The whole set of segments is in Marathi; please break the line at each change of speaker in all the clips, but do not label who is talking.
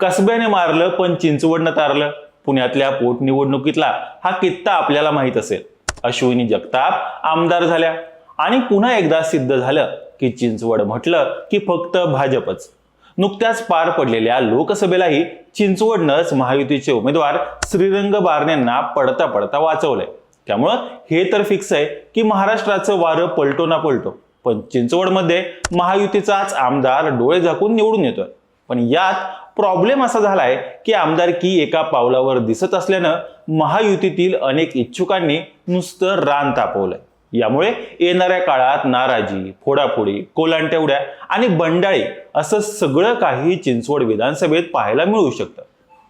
कसब्याने मारलं पण चिंचवडनं तारलं. पुण्यातल्या पोटनिवडणुकीतला हा कित्ता आपल्याला माहीत असेल. अश्विनी जगताप आमदार झाल्या. आणि पुन्हा एकदा सिद्ध झालं की चिंचवड म्हटलं की फक्त भाजपच. नुकत्याच पार पडलेल्या लोकसभेलाही चिंचवडनंच महायुतीचे उमेदवार श्रीरंग बारणेंना पडता पडता वाचवलंय. त्यामुळं हे तर फिक्स आहे की महाराष्ट्राचं वारं पलटो ना पलटो. पण चिंचवडमध्ये महायुतीचाच आमदार डोळे झाकून निवडून येतोय. पण यात प्रॉब्लेम असा झालाय की आमदारकी एका पावलावर दिसत असल्यानं महायुतीतील अनेक इच्छुकांनी नुसतं रान तापवलंय. यामुळे येणाऱ्या काळात नाराजी फोडाफोडी कोलांटेवड्या आणि बंडाळी असं सगळं काही चिंचवड विधानसभेत पाहायला मिळू शकतं.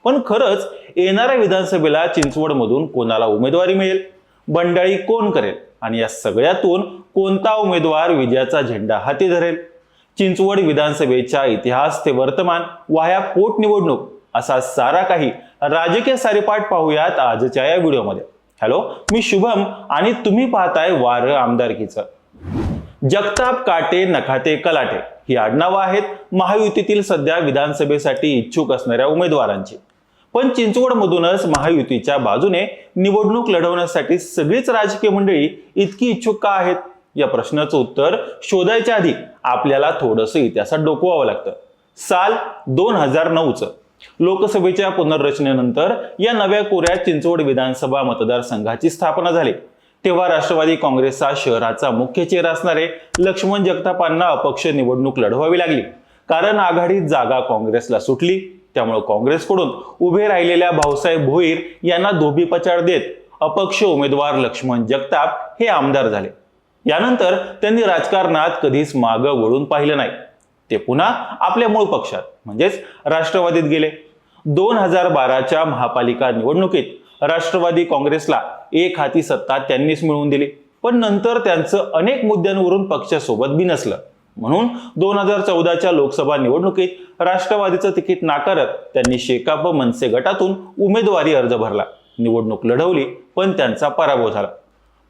पण खरंच येणाऱ्या विधानसभेला चिंचवडमधून कोणाला उमेदवारी मिळेल? बंडाळी कोण करेल? आणि या सगळ्यातून कोणता उमेदवार विजयाचा झेंडा हाती धरेल? चिंचवड विधानसभेच्या इतिहास ते वर्तमान वाया पोटनिवडणूक असा सारा काही राजकीय सारेपाठ पाहूयात आजच्या या व्हिडिओमध्ये. हॅलो मी शुभम आणि तुम्ही पाहताय वार आमदारकीचं. जगताप काटे नखाते कलाटे ही आडनावं आहेत. महायुतीतील सध्या विधानसभेसाठी इच्छुक असणाऱ्या उमेदवारांची. पण चिंचवडमधूनच महायुतीच्या बाजूने निवडणूक लढवण्यासाठी सगळीच राजकीय मंडळी इतकी इच्छुक का आहेत? या प्रश्नाचं उत्तर शोधायच्या आधी आपल्याला थोडंसं इतिहासात डोकवावं लागतं. साल दोन हजार नऊचं. लोकसभेच्या पुनर्रचनेनंतर या नव्या कोऱ्या चिंचवड विधानसभा मतदारसंघाची स्थापना झाली. तेव्हा राष्ट्रवादी काँग्रेसचा शहराचा मुख्य चेहरा असणारे लक्ष्मण जगतापांना अपक्ष निवडणूक लढवावी लागली. कारण आघाडीत जागा काँग्रेसला सुटली. त्यामुळे काँग्रेसकडून उभे राहिलेल्या भाऊसाहेब भोईर यांना धोबीपचार देत अपक्ष उमेदवार लक्ष्मण जगताप हे आमदार झाले. यानंतर त्यांनी राजकारणात कधीच मागं वळून पाहिलं नाही. ते पुन्हा आपल्या मूळ पक्षात म्हणजेच राष्ट्रवादीत गेले. दोन हजार बाराच्या महापालिका निवडणुकीत राष्ट्रवादी काँग्रेसला एक हाती सत्ता त्यांनीच मिळवून दिली. पण नंतर त्यांचं अनेक मुद्द्यांवरून पक्षासोबत बिनसलं म्हणून दोन हजार चौदाच्या लोकसभा निवडणुकीत राष्ट्रवादीचं तिकीट नाकारत त्यांनी शेकाप मनसे गटातून उमेदवारी अर्ज भरला. निवडणूक लढवली पण त्यांचा पराभव झाला.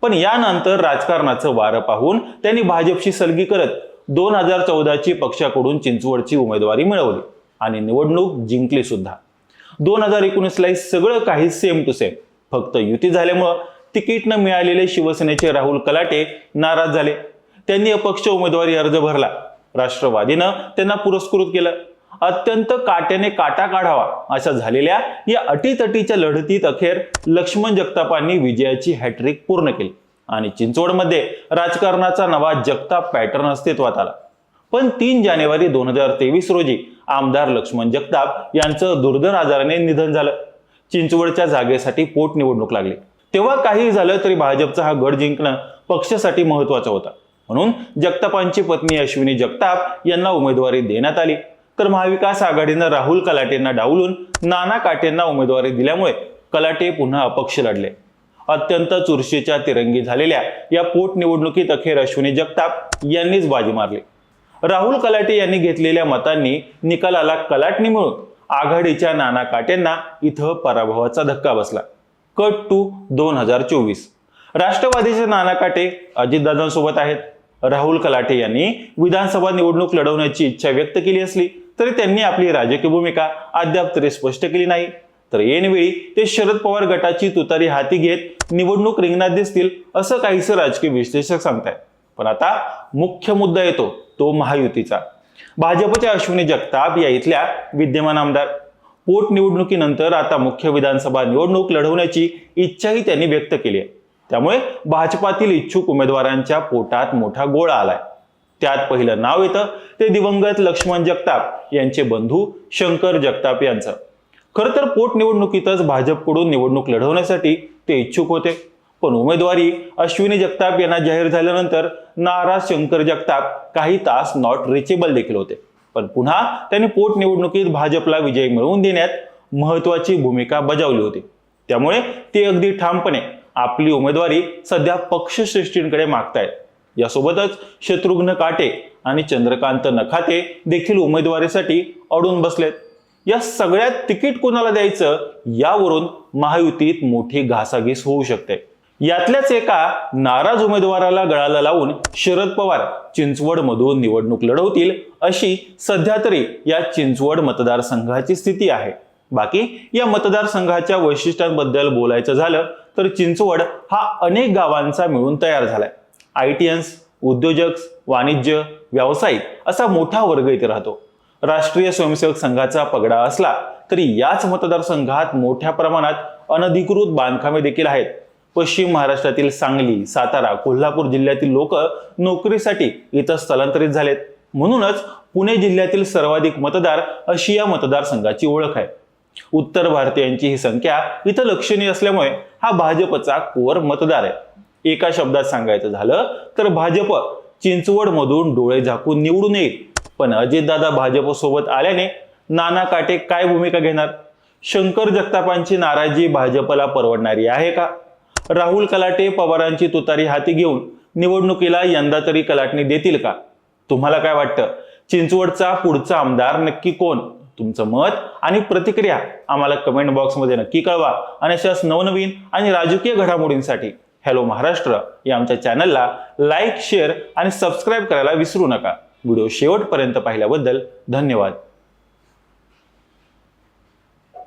पण यानंतर राजकारणाचं वारं पाहून त्यांनी भाजपशी सलगी करत दोन हजार चौदाची पक्षाकडून चिंचवडची उमेदवारी मिळवली आणि निवडणूक जिंकली सुद्धा. दोन हजार एकोणीसला सगळं काही सेम टू सेम फक्त युती झाल्यामुळं तिकीट न मिळालेले शिवसेनेचे राहुल कलाटे नाराज झाले. त्यांनी अपक्ष उमेदवारी अर्ज भरला. राष्ट्रवादीनं त्यांना पुरस्कृत केलं. अत्यंत काट्याने काटा काढावा. अशा झालेल्या या अटीतटीच्या लढतीत अखेर लक्ष्मण जगतापांनी विजयाची हॅट्रिक पूर्ण केली. आणि चिंचवडमध्ये राजकारणाचा नवा जगताप पॅटर्न अस्तित्वात आला. पण तीन जानेवारी दोन हजार तेवीस रोजी आमदार लक्ष्मण जगताप यांचं दुर्धर आजाराने निधन झालं. चिंचवडच्या जागेसाठी पोटनिवडणूक लागली. तेव्हा काही झालं तरी भाजपचा हा गड जिंकणं पक्षासाठी महत्त्वाचा होता. म्हणून जगतापांची पत्नी अश्विनी जगताप यांना उमेदवारी देण्यात आली. तर महाविकास आघाडीनं राहुल कलाटेंना डावलून नाना काटेंना उमेदवारी दिल्यामुळे कलाटे पुन्हा अपक्ष लढले. अत्यंत चुरशीच्या तिरंगी झालेल्या या पोटनिवडणुकीत अखेर अश्विनी जगताप यांनीच बाजी मारली. राहुल कलाटे यांनी घेतलेल्या मतांनी निकालाला कलाटणी मिळून आघाडीच्या नाना काटेंना इथं पराभवाचा धक्का बसला. कट टू दोन हजार चोवीस. राष्ट्रवादीचे नाना काटे अजितदादांसोबत आहेत. राहुल कलाटे यांनी विधानसभा निवडणूक लढवण्याची इच्छा व्यक्त केली असली तरी त्यांनी आपली राजकीय भूमिका अद्याप तरी स्पष्ट केली नाही. तर ऐनवेळी ते शरद पवार गटाची तुतारी हाती घेत निवडणूक रिंगणात दिसतील असं काहीसं राजकीय विश्लेषक सांगतायत. पण आता मुख्य मुद्दा येतो तो महायुतीचा. भाजपच्या अश्विनी जगताप या इथल्या विद्यमान आमदार. पोटनिवडणुकीनंतर आता मुख्य विधानसभा निवडणूक लढवण्याची इच्छाही त्यांनी व्यक्त केली आहे. त्यामुळे भाजपातील इच्छुक उमेदवारांच्या पोटात मोठा गोळा आलाय. त्यात पहिलं नाव येतं ते दिवंगत लक्ष्मण जगताप. यांचे बंधू शंकर जगताप यांचं. खरं तर पोटनिवडणुकीतच भाजपकडून निवडणूक लढवण्यासाठी ते इच्छुक होते. पण उमेदवारी अश्विनी जगताप यांना जाहीर झाल्यानंतर नाराज शंकर जगताप काही तास नॉट रिचेबल देखील होते. पण पुन्हा त्यांनी पोटनिवडणुकीत भाजपला विजय मिळवून देण्यात महत्वाची भूमिका बजावली होती. त्यामुळे ते अगदी ठामपणे आपली उमेदवारी सध्या पक्षश्रेष्ठींकडे मागतायत. यासोबतच शत्रुघ्न काटे आणि चंद्रकांत नखाते देखील उमेदवारीसाठी अडून बसलेत. या सगळ्यात तिकीट कोणाला द्यायचं? यावरून महायुतीत मोठी घासाघीस होऊ शकते. यातल्याच एका नाराज उमेदवाराला गळाला लावून शरद पवार चिंचवडमधून निवडणूक लढवतील अशी सध्या तरी या चिंचवड मतदारसंघाची स्थिती आहे. बाकी या मतदारसंघाच्या वैशिष्ट्यांबद्दल बोलायचं झालं तर चिंचवड हा अनेक गावांचा मिळून तयार झालाय. आयटीएन्स उद्योजक वाणिज्य व्यावसायिक असा मोठा वर्ग इथे राहतो. राष्ट्रीय स्वयंसेवक संघाचा पगडा असला तरी याच मतदारसंघात मोठ्या प्रमाणात अनधिकृत बांधकामे देखील आहेत. पश्चिम महाराष्ट्रातील सांगली सातारा कोल्हापूर जिल्ह्यातील लोक नोकरीसाठी इथं स्थलांतरित झालेत. म्हणूनच पुणे जिल्ह्यातील सर्वाधिक मतदार अशी या मतदारसंघाची ओळख आहे. उत्तर भारतीयांची ही संख्या इथं लक्षणीय असल्यामुळे हा भाजपचा कोर मतदार आहे. एका शब्दात सांगायचं झालं तर भाजप चिंचवडमधून डोळे झाकून निवडून येईल. पण अजितदादा भाजपसोबत आल्याने नाना काटे काय भूमिका घेणार? शंकर जगतापांची नाराजी भाजपला परवडणारी आहे का? राहुल कलाटे पवारांची तुतारी हाती घेऊन निवडणुकीला यंदा तरी कलाटणी देतील का? तुम्हाला काय वाटतं? चिंचवडचा पुढचा आमदार नक्की कोण? तुमचं मत आणि प्रतिक्रिया आम्हाला कमेंट बॉक्समध्ये नक्की कळवा. आणि अशाच नवनवीन आणि राजकीय घडामोडींसाठी हॅलो महाराष्ट्र या आमच्या चॅनलला लाईक शेअर आणि सबस्क्राईब करायला विसरू नका. व्हिडिओ शेवटपर्यंत पाहिल्याबद्दल धन्यवाद.